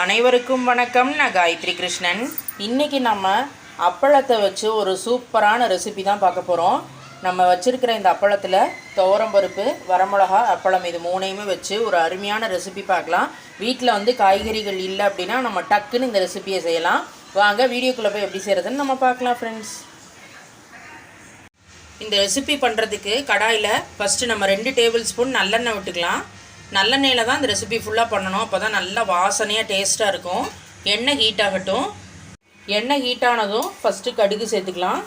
அனைவருக்கும் வணக்கம். நான் காயத்ரி கிருஷ்ணன். இன்றைக்கி நம்ம அப்பளத்தை வச்சு ஒரு சூப்பரான ரெசிபி தான் பார்க்க போகிறோம் நம்ம வச்சுருக்கிற இந்த அப்பளத்தில் துவரம்பருப்பு வரமிளகா அப்பளம் இது மூணையுமே வச்சு ஒரு அருமையான ரெசிபி பார்க்கலாம். வீட்டில் வந்து காய்கறிகள் இல்லை அப்படின்னா நம்ம டக்குன்னு இந்த ரெசிபியை செய்யலாம். வாங்க வீடியோக்குள்ளே போய் எப்படி செய்கிறதுன்னு நம்ம பார்க்கலாம் ஃப்ரெண்ட்ஸ் இந்த ரெசிபி பண்ணுறதுக்கு கடாயில் ஃபஸ்ட்டு நம்ம ரெண்டு டேபிள் ஸ்பூன் நல்லெண்ணெய் விட்டுக்கலாம். நல்லெண்ணெயில் தான் இந்த ரெசிபி ஃபுல்லாக பண்ணணும். அப்போ தான் நல்லா வாசனையாக டேஸ்ட்டாக இருக்கும். எண்ணெய் ஹீட் ஆகட்டும். எண்ணெய் ஹீட் ஆனதும் ஃபஸ்ட்டு கடுகு சேர்த்துக்கலாம்.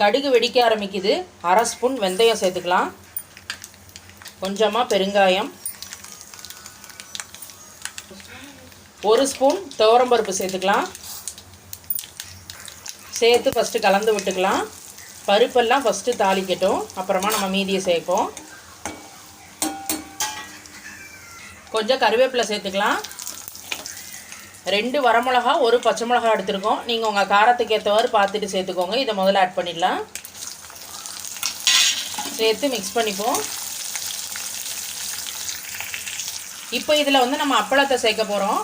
கடுகு வெடிக்க ஆரம்பிக்குது. அரை ஸ்பூன் வெந்தயம் சேர்த்துக்கலாம். கொஞ்சமாக பெருங்காயம். ஒரு ஸ்பூன் துவரம்பருப்பு சேர்த்துக்கலாம். சேர்த்து ஃபஸ்ட்டு கலந்து விட்டுக்கலாம். பருப்பெல்லாம் ஃபஸ்ட்டு தாளிக்கட்டும். அப்புறமா நம்ம மீதியை சேர்ப்போம். கொஞ்சம் கருவேப்பிலை சேர்த்துக்கலாம். ரெண்டு வரமிளகா ஒரு பச்சை மிளகா எடுத்துருக்கோம். நீங்கள் உங்கள் காரத்துக்கு ஏற்றவாறு பார்த்துட்டு சேர்த்துக்கோங்க. இதை முதல்ல ஆட் பண்ணிடலாம். சேர்த்து மிக்ஸ் பண்ணிப்போம். இப்போ இதில் வந்து நம்ம அப்பளத்தை சேர்க்க போகிறோம்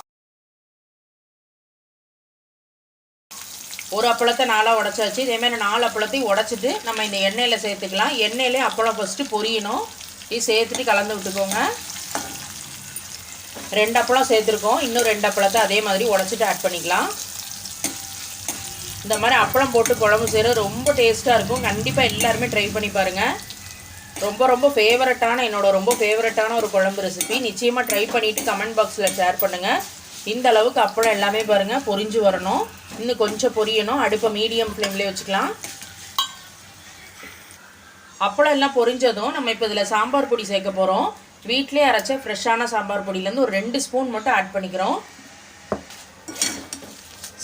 ஒரு அப்பளத்தை நாலாக உடச்சாச்சு. இதேமாதிரி நாலு அப்பளத்தையும் உடச்சிட்டு நம்ம இந்த எண்ணெயில் சேர்த்துக்கலாம். எண்ணெயிலே அப்பளம் ஃபஸ்ட்டு பொரியணும். இது சேர்த்துட்டு கலந்து விட்டுக்கோங்க. ரெண்டு அப்பளம் சேர்த்துருக்கோம். இன்னும் ரெண்டு அப்பளத்தை அதே மாதிரி உடச்சிட்டு ஆட் பண்ணிக்கலாம். இந்த மாதிரி அப்பளம் போட்டு குழம்பு செய்கிற ரொம்ப டேஸ்ட்டாக இருக்கும். கண்டிப்பாக எல்லாருமே ட்ரை பண்ணி பாருங்கள் ரொம்ப ரொம்ப ஃபேவரட்டான என்னோட ரொம்ப ஃபேவரட்டான ஒரு குழம்பு ரெசிபி நிச்சயமாக ட்ரை பண்ணிவிட்டு கமெண்ட் பாக்ஸில் ஷேர் பண்ணுங்கள் இந்த அளவுக்கு அப்பளம் எல்லாமே பாருங்கள் பொரிஞ்சு வரணும். இன்னும் கொஞ்சம் பொரியணும். அடுப்பை மீடியம் ஃப்ளேம்லேயே வச்சுக்கலாம். அப்பளம் எல்லாம் பொரிஞ்சதும் நம்ம இப்போ இதில் சாம்பார் பொடி சேர்க்க போகிறோம் வீட்டிலே அரைச்ச ஃப்ரெஷ்ஷான சாம்பார் பொடியிலேருந்து ஒரு ரெண்டு ஸ்பூன் மட்டும் ஆட் பண்ணிக்கிறோம்.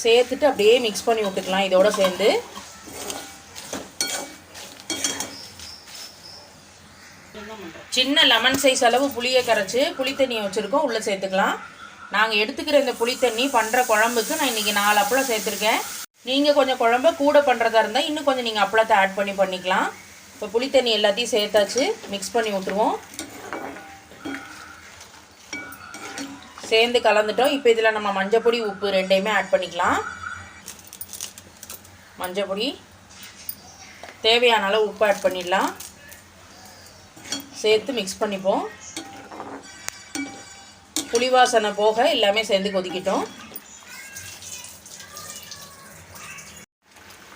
சேர்த்துட்டு அப்படியே மிக்ஸ் பண்ணி விட்டுக்கலாம் இதோட சேர்ந்து. சின்ன லெமன் சைஸ் அளவு புளியை கரைச்சி புளி தண்ணியை வச்சுருக்கோம். உள்ளே சேர்த்துக்கலாம். நாங்கள் எடுத்துக்கிற இந்த புளி தண்ணி பண்ணுற குழம்புக்கு நான் இன்றைக்கி நாலு அப்பளம் சேர்த்துருக்கேன். நீங்கள் கொஞ்சம் குழம்ப கூட பண்ணுறதா இருந்தால் இன்னும் கொஞ்சம் நீங்கள் அப்பளத்தை ஆட் பண்ணி பண்ணிக்கலாம். இப்போ புளி தண்ணி எல்லாத்தையும் சேர்த்தாச்சு. மிக்ஸ் பண்ணி விட்ருவோம் சேர்ந்து கலந்துட்டோம். இப்போ இதில் நம்ம மஞ்சப்பொடி உப்பு ரெண்டையுமே ஆட் பண்ணிக்கலாம். மஞ்சப்பொடி. தேவையான அளவு உப்பு ஆட் பண்ணிடலாம். சேர்த்து மிக்ஸ் பண்ணிப்போம். புளிவாசனை போக எல்லாமே சேர்ந்து கொதிக்கிட்டோம்.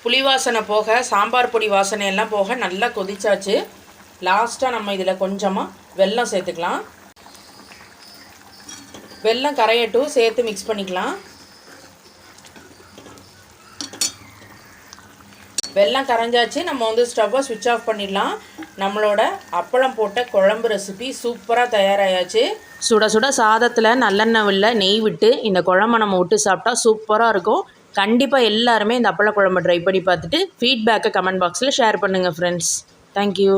புளிவாசனை போக சாம்பார் பொடி வாசனை எல்லாம் போக நல்லா கொதிச்சாச்சு. லாஸ்ட்டாக நம்ம இதில் கொஞ்சமாக வெல்லம் சேர்த்துக்கலாம். வெல்லம் கரையட்டும் சேர்த்து மிக்ஸ் பண்ணிக்கலாம். வெல்லம் கரைஞ்சாச்சு நம்ம வந்து ஸ்டவ்வை சுவிட்ச் ஆஃப் பண்ணிடலாம். நம்மளோட அப்பளம் போட்ட குழம்பு ரெசிபி சூப்பராக தயாராகியாச்சு சுட சுட சாதத்தில் நல்லெண்ணெய் இல்லை நெய் விட்டு இந்த குழம்பை நம்ம விட்டு சாப்பிட்டா சூப்பராக இருக்கும். கண்டிப்பாக எல்லாருமே இந்த அப்பள குழம்பு ட்ரை பண்ணி பார்த்துட்டு ஃபீட்பேக்கை கமெண்ட் பாக்ஸில் ஷேர் பண்ணுங்கள் ஃப்ரெண்ட்ஸ் தேங்க்யூ